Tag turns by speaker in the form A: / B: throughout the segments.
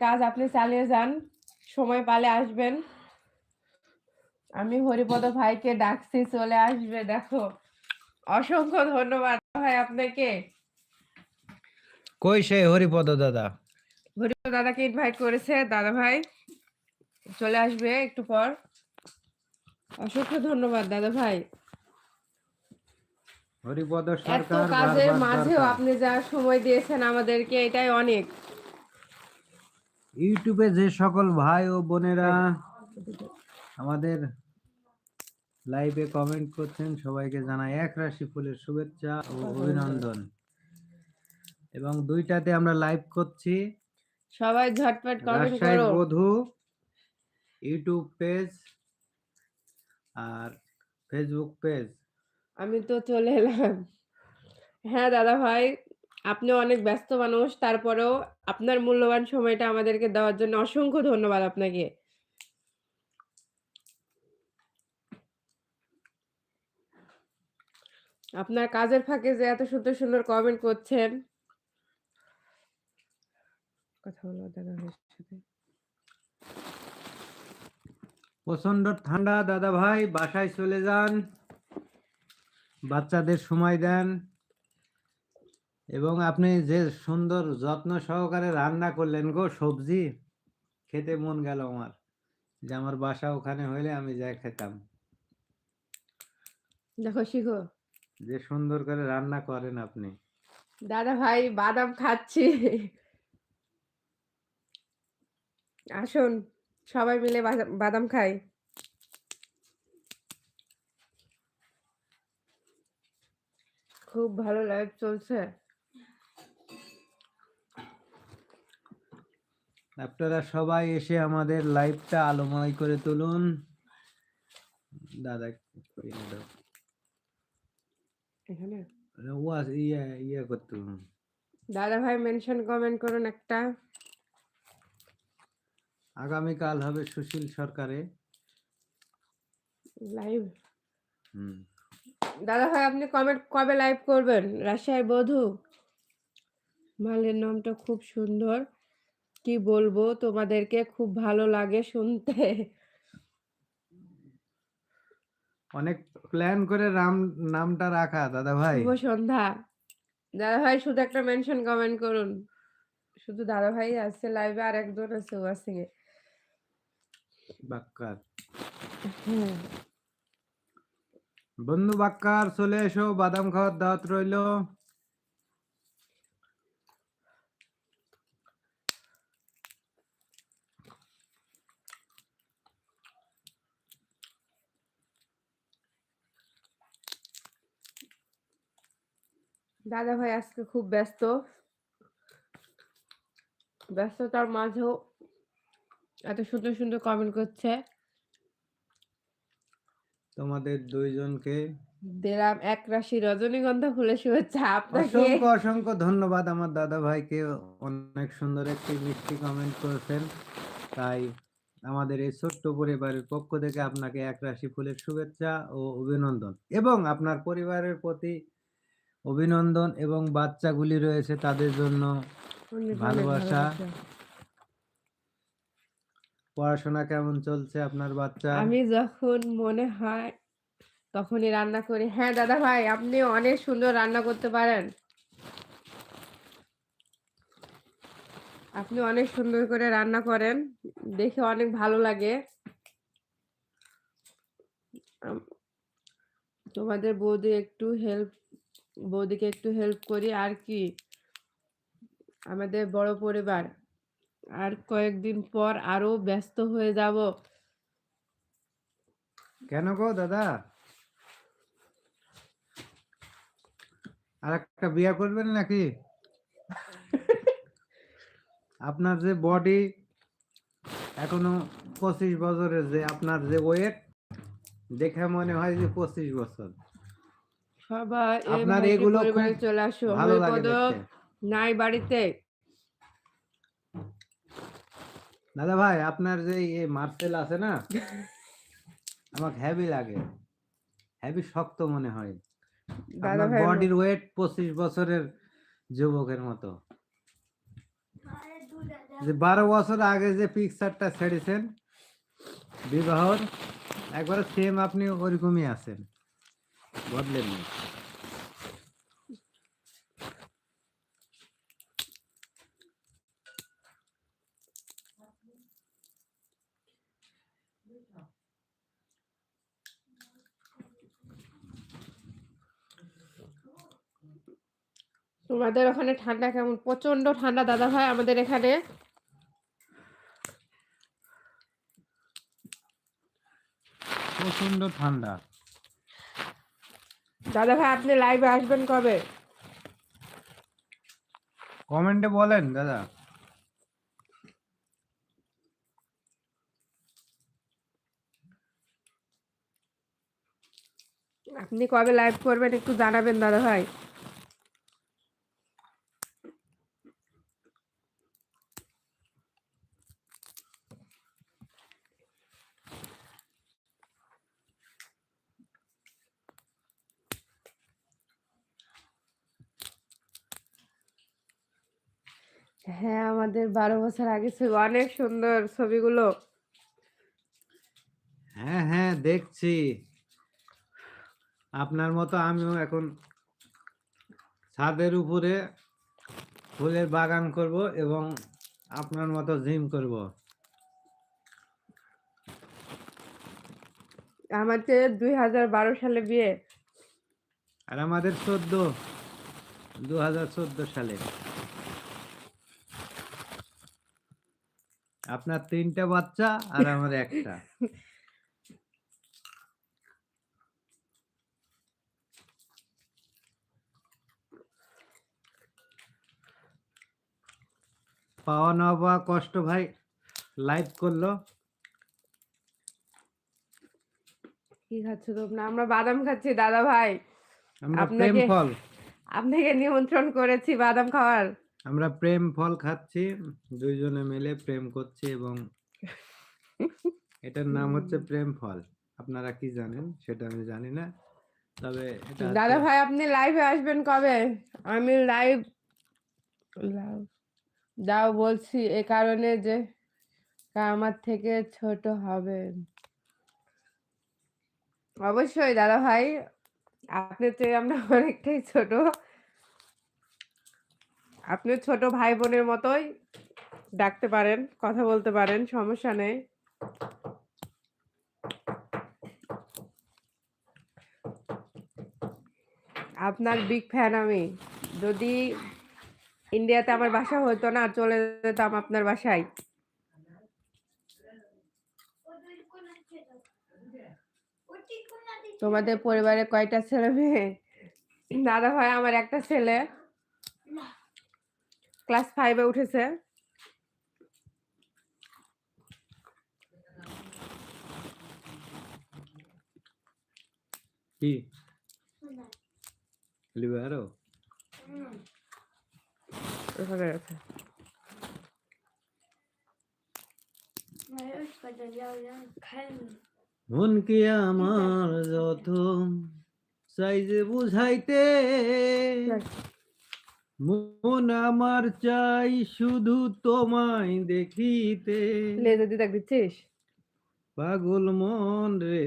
A: কাজ আপনি চালিয়ে যান সময় পালে আসবেন। আমি হরিপদ ভাইকে ডাকছি চলে আসবে দেখো। অসংখ্য ধন্যবাদ ভাই আপনাকে।
B: কই সে হরিপদ দাদা?
A: হরিপদ দাদাকে ইনভাইট করেছে দাদা ভাই। চলে আসবে একটু পর। অসংখ্য ধন্যবাদ দাদা ভাই।
B: হরিপদ
A: এত
B: সরকার
A: কাজের
B: বারবার
A: মাঝেও আপনি যা সময় দিয়েছেন আমাদেরকে এটাই অনেক।
B: ইউটিউবে যে সকল ভাই ও বোনেরা আমাদের লাইভে কমেন্ট করছেন সবাইকে জানাই এক রাশি ফুলের শুভেচ্ছা ও অভিনন্দন। এবং দুইটাতে আমরা লাইভ করছি।
A: সবাই ঝটপট কমেন্ট করো।
B: বধূ ইউটিউব পেজ আর ফেসবুক পেজ
A: আমি তো চলে এলাম। হ্যাঁ দাদা ভাই আপনি অনেক ব্যস্ত মানুষ। তারপরেও আপনার মূল্যবান সময়টা আমাদেরকে দেওয়ার জন্য অসংখ্য ধন্যবাদ আপনাকে। আপনার কাজের ফাঁকে যে এত সুন্দর সুন্দর কমেন্ট করছেন। কথা বলো, দাদা
B: প্রচণ্ড ঠান্ডা, দাদা ভাই, বাসায় চলে যান। বাচ্চাদের সময় দেন। এবং আপনি যে সুন্দর যত্ন সহকারে রান্না করলেন গো সবজি খেতে মন গেল আমার। যে আমার বাসা ওখানে হইলে আমি যাই খেতাম।
A: দেখো শিখো।
B: যে সুন্দর করে রান্না করেন আপনি।
A: দাদা ভাই বাদাম খাচ্ছি। আসুন সবাই মিলে বাদাম খাই। খুব ভালো লাইভ চলছে।
B: আপনারা সবাই এসে আমাদের লাইভটা আলোময় করে তুলুন। দাদা
A: এখানে?
B: ও আছে, ইয়ে ইয়ে করতে।
A: দাদা ভাই মেনশন কমেন্ট করুন একটা।
B: আগামীকাল হবে সুশীল সরকারে।
A: Live
B: hmm.
A: দাদা ভাই আপনি কমেন্ট কবে লাইভ করবেন? রাজশাহী বধূ? মালের নামটা খুব সুন্দর। কি বলব? তোমাদেরকে খুব ভালো লাগে শুনতে।
B: অনেক প্ল্যান করে রাম নামটা রাখা দাদা ভাই।
A: শুভ সন্ধ্যা। দাদা ভাই শুধু একটা মেনশন কমেন্ট করুন। শুধু দাদা ভাই আছে লাইভে আর একজন আছে ওয়াসিং এ।
B: বাক্কার। বন্ধু বাক্কার চলে এসো বাদাম খাওয়ার দাওয়াত রইল।
A: দাদা ভাই আজকে খুব ব্যস্ত। ব্যস্ততার মাঝেও এত সুন্দর সুন্দর কমেন্ট করছে।
B: তোমাদের দুইজনকে
A: দিলাম এক রাশি রজনীগন্ধা ফুলের শুভেচ্ছা আপনাকে।
B: অসংখ্য অসংখ্য ধন্যবাদ আমার দাদা ভাইকে অনেক সুন্দর একটি মিষ্টি কমেন্ট করেছেন। তাই আমাদের এই ছোট্ট পরিবারের পক্ষ থেকে আপনাকে এক রাশি ফুলের শুভেচ্ছা ও অভিনন্দন। এবং আপনার পরিবারের প্রতি অভিনন্দন এবং বাচ্চাগুলি রয়েছে তাদের জন্য। ভালোবাসা। পড়াশোনা কেমন চলছে আপনার বাচ্চা?
A: আমি যখন মনে হয় তখনই রান্না করি। হ্যাঁ দাদা ভাই আপনি অনেক সুন্দর রান্না করতে পারেন। আপনি অনেক সুন্দর করে রান্না করেন। দেখে অনেক ভালো লাগে। তোমাদের বৌদি একটু হেল্প বৌদিকে একটু হেল্প করি আর কি? আমাদের বড় পরিবার আর কয়েকদিন পর আরও ব্যস্ত হয়ে যাব।
B: কেন গো দাদা? আর একটা বিয়ে করবেন নাকি? আপনার যে বডি এখনও পঁচিশ বছরের যে আপনার যে ওয়েট দেখে মনে হয় যে পঁচিশ বছর।
A: সবাই
B: আপনার এগুলো
A: চলে আসো।
B: ভালো লাগে
A: নাই বাড়িতে।
B: দাদা ভাই আপনার যে এই মার্সেল আছে না আমাকে হেভি লাগে। হেভি শক্ত মনে হয়।
A: দাদা ভাই
B: বডির ওয়েট পঁচিশ বছরের যুবকের মতো। যে বারো বছর আগে যে পিকচারটা ছেড়েছেন বিবাহর একবারে সেম আপনি ওরকমই আছেন। বদলেননি।
A: তোমাদের ওখানে ঠান্ডা কেমন? প্রচণ্ড ঠান্ডা দাদা ভাই আমাদের এখানে।
B: প্রচণ্ড ঠান্ডা।
A: দাদা ভাই আপনি লাইভে আসবেন কবে?
B: কমেন্টে বলেন দাদা।
A: আপনি কবে লাইভ করবেন একটু জানাবেন দাদা ভাই। হ্যাঁ আমাদের বারো বছর আগে ছবি অনেক সুন্দর ছবিগুলো।
B: হ্যাঁ হ্যাঁ দেখছি। আপনার মতো আমিও এখন ছাদের উপরে ফুলের বাগান করব এবং আপনার মতো জিম করব।
A: আমাদের দুই হাজার বারো সালে বিয়ে।
B: আর আমাদের চোদ্দ দু হাজার চোদ্দ সালে। আপনার তিনটা বাচ্চা আর আমার একটা। পাওয়া না পাওয়া কষ্ট ভাই লাইভ করল।
A: কি খাচ্ছ তোমরা? আমরা বাদাম খাচ্ছি দাদা ভাই। আপনাকে- আপনাকে নিমন্ত্রণ করেছি বাদাম খাওয়ার।
B: আমরা প্রেম ফল খাচ্ছি দুইজনে মিলে প্রেম করছি এবং এটার নাম হচ্ছে প্রেম ফল। আপনারা কি জানেন? সেটা আমি জানি না। তবে
A: দাদা ভাই আপনি লাইভে আসবেন কবে? আমি লাইভ যাও বলছি এ কারণে যে আমার থেকে ছোট হবে। অবশ্যই দাদা ভাই আপনার চেয়ে আমরা অনেকটাই ছোট। আপনি ছোট ভাই বোনের মতোই ডাকতে পারেন, কথা বলতে পারেন, সমস্যা নেই। আপনার বিগ ফ্যান আমি। যদি ইন্ডিয়াতে আমার বাসা হতো না চলে যেতাম আপনার বাসায়। তোমাদের পরিবারে কয়টা ছেলে মেয়ে? দাদা ভাই, আমার একটা ছেলে। ক্লাস ফাইভে উঠেছে।
B: কি? লিবে আরও?
A: ওখানে আছে।
B: মনকে আমার যত চাই যে বুঝাইতে মন আমার চাই শুধু তোমায় দেখিতে।
A: লেজে দিচ্ছিস?
B: পাগল মন রে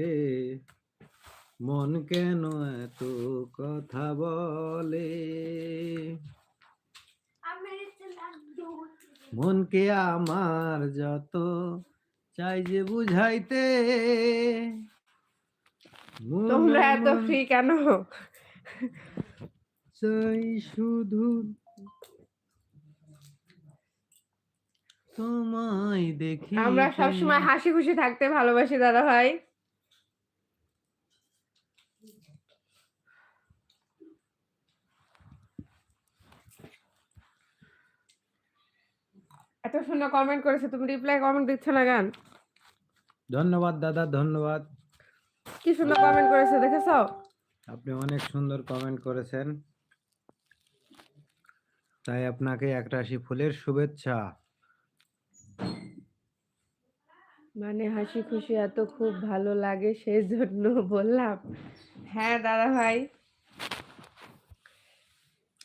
B: মন কেন এত কথা বলে? মনকে আমার যত চাই যে বুঝাইতে।
A: তোমরা এত ফ্রি কেন?
B: চাই শুধু তোমায় দেখি
A: আমরা সবসময় হাসি খুশি থাকতে ভালোবাসি দাদা ভাই। এত সুন্দর কমেন্ট করেছে তুমি রিপ্লাই কমেন্ট দিচ্ছ না গান
B: ধন্যবাদ দাদা ধন্যবাদ।
A: কি সুন্দর কমেন্ট করেছে দেখেছ?
B: আপনি অনেক সুন্দর কমেন্ট করেছেন। তাই আপনাকে একরাশি ফুলের শুভেচ্ছা।
A: মানে হাসি খুশি এত খুব ভালো লাগে সেই জন্য বললাম। হ্যাঁ দাদা ভাই।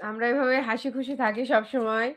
A: আমরা এভাবে হাসি খুশি থাকি সব সময়